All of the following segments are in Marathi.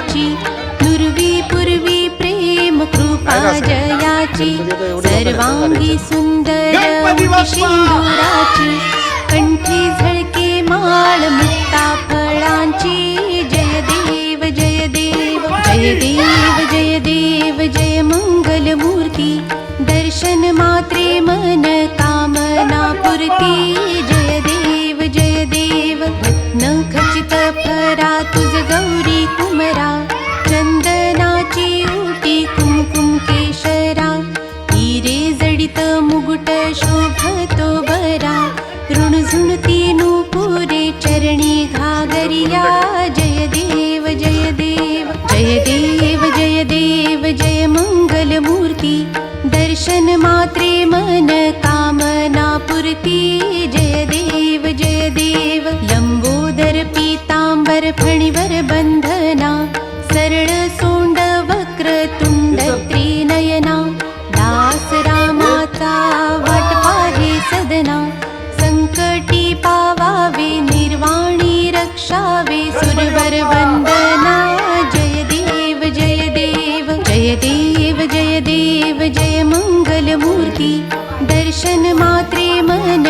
विघ्नाची नुरवी पूर्वी प्रेम कृपा जयाची सर्वांगी सुंदर शिंदुराची कंठी झळके माळ मुक्ता फळांची जय देव जय देव जय देव जय देव जय मंगल मूर्ती दर्शन मात्रे मन कामना पूर्ती जय देव जय देव न खचित फणिवर बंधना सरळ सोंड वक्र तुंड त्रिनयना दास रामाचा वाट सदना संकटी पावावे निर्वाणी रक्षावे सुरवर वंदना जय देव जय देव जय देव जय देव जय मंगल मूर्ती दर्शन मात्रे मन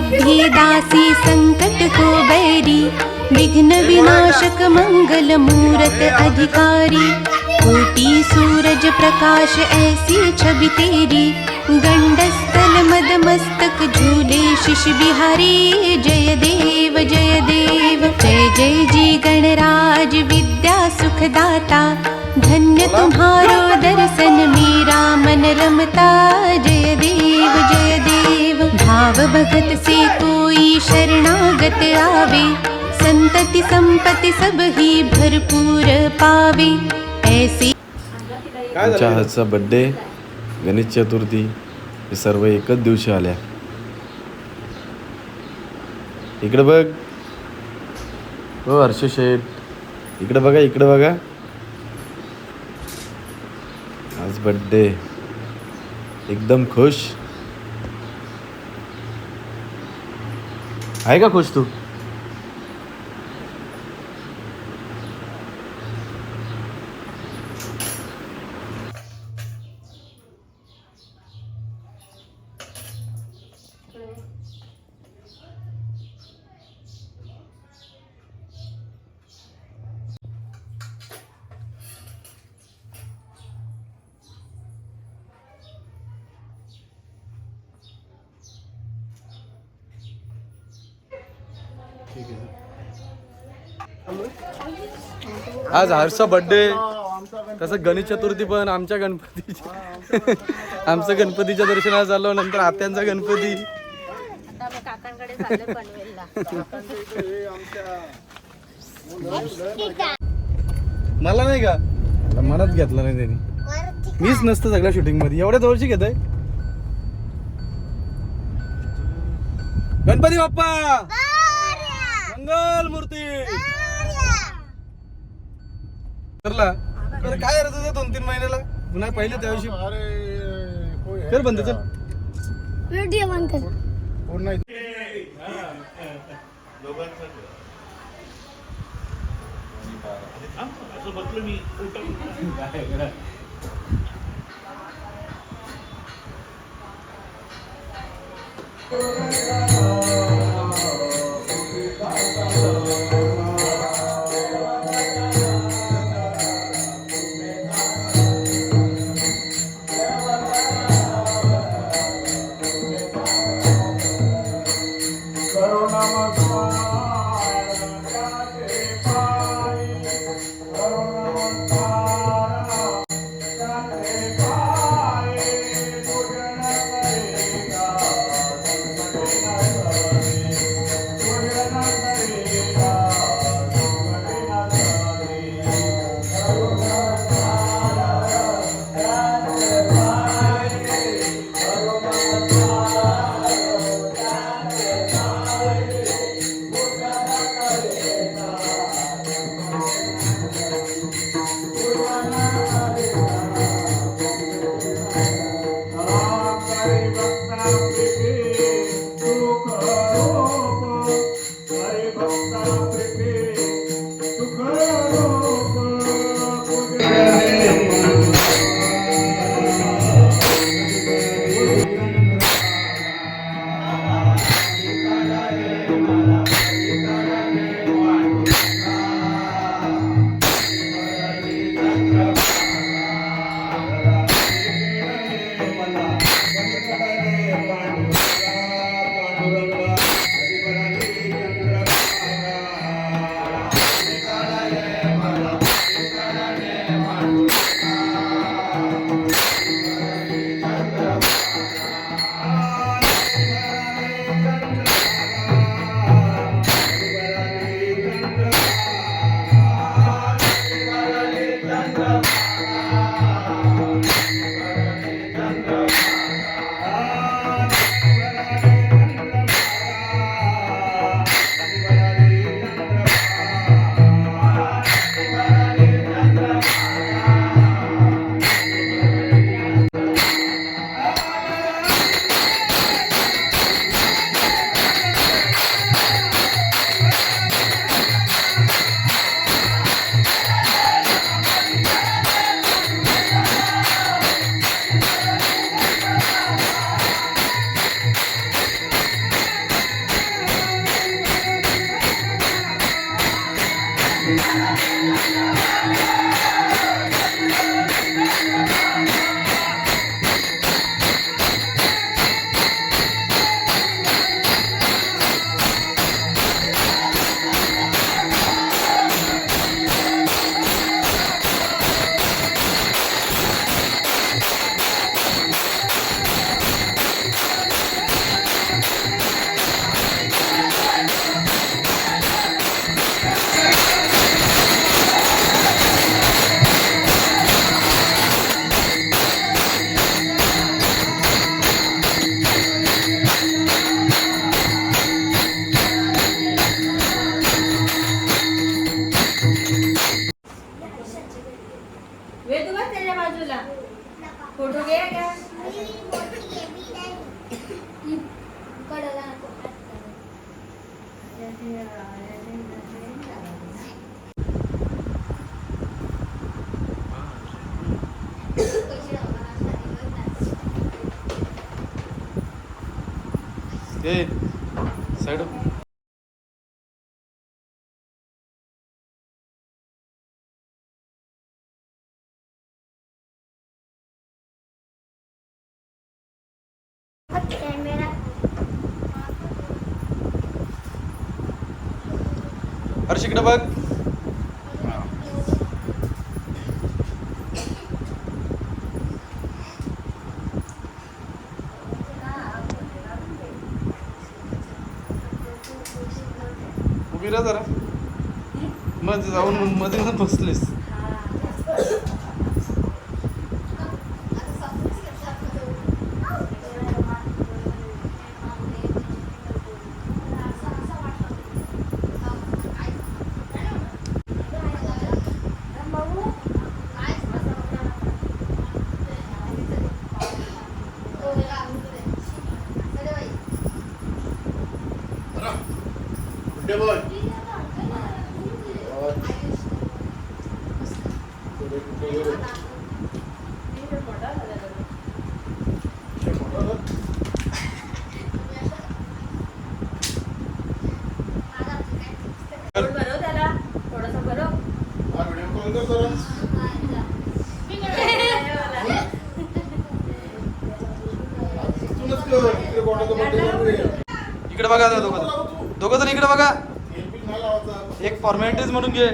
सिद्धि दासी संकट को बैरी विघ्न विनाशक मंगल मूरत अधिकारी कोटि सूरज प्रकाश ऐसी छवि तेरी गंडस्थल मद मस्तक झूले शिश बिहारी जय देव जय देव जय जय जी गणराज विद्या सुखदाता धन्य तुम्हारो दर्शन मेरा मन रमता जय देव जय भाव भगत से कोई शरणागत आवे। संतति संपत्ति सब ही भरपूर पावे। ऐसी आमच्या हातचा बड्डे गणेश चतुर्थी हे सर्व एकच दिवशी आल्या. इकडे बघ. हो हर्ष शेठ. इकडे बघा इकडे बघा. आज बड्डे एकदम खुश. आहे का खुश तू? आज हर्षा बड्डे तसं गणेश चतुर्थी पण आमच्या गणपतीची. आमचं गणपतीच्या दर्शनाला झालो नंतर आत्यांचा गणपती. मला नाही का? मनात घेतलं नाही त्यांनी. मीच नसतं सगळ्या शूटिंगमध्ये. एवढ्या जवळची घेत आहे गणपती बाप्पा! मंगल मूर्ती. करला. अरे काय करत होता दोन तीन महिन्याला? पुन्हा पहिले त्या दिवशी कर बंद चल. व्हिडिओ बंद कर. करुणामय Oh. ए साईड कॅमेरा हर्ष बघ. फिरा जरा. मध्ये जाऊन मध्ये जाऊन बसलेस. भरव त्याला थोडासा भरव इकडे बघा दोघं दोघं जण इकडे बघा. एक फॉर्मॅलिटीज म्हणून घे.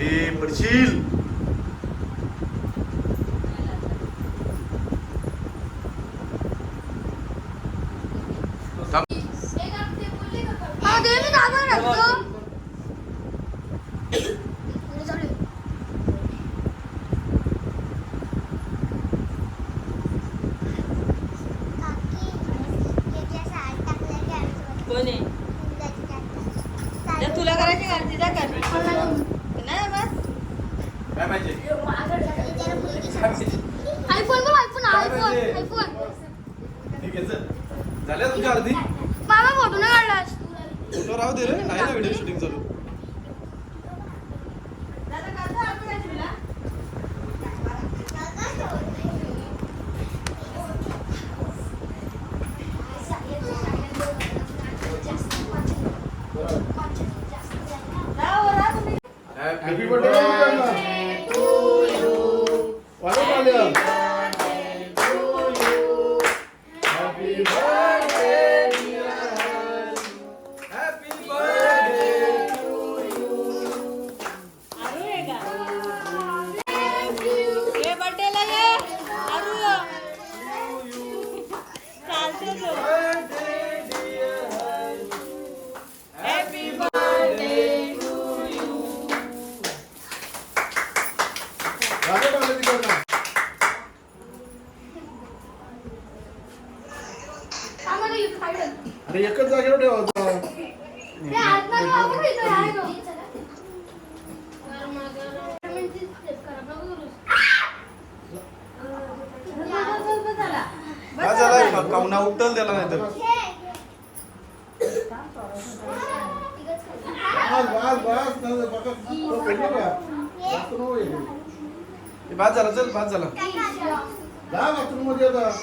ए पडशील? थांब. हा, दे मी दाबून राखतो. पुढे चालू आहे. कोण आहे जर तुला करायची का तिला कर नाही बस काय पाहिजे आयफोन बघ आयफोन काय आयफोन पाहिजे? आयफोन ठीक आहे चल. झाल्या तुमच्या अर्धी? मामा फोटो नाही काढलास फोटो राहू दे रे. आहे ना व्हिडिओ शूटिंग चालू. हॅपी बर्थडे कावना उठल त्याला नाही तर तो हे. बाद झाला चल बाद झाला.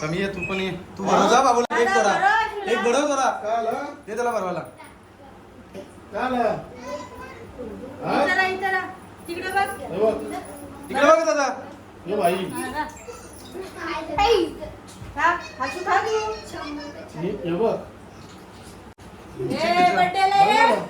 कमी ये तू पण ये तू भरव जा बाबूला एक जरा एक जरा काय आलं? दे त्याला भरवायला? हा? तिकडे बघ बघ. तिकडे बघ दादा हे तू. हे हे बघ. ए, ये. रे. ये.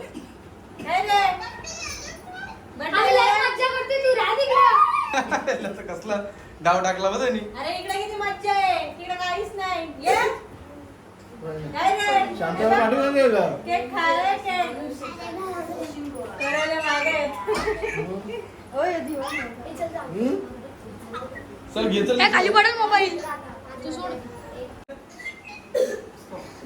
कसला डाव टाकला बघ त्यांनी. अरे इकडे किती मज्जा आहे. तिकडे काहीच नाही. ये. काय रे? शांताला पाठवून दे का? केक खायला केक. करायला मागे. आहेत. होय. दिवा हम्म? चल घे चल. खाली पडेल मोबाईल. तू सोड.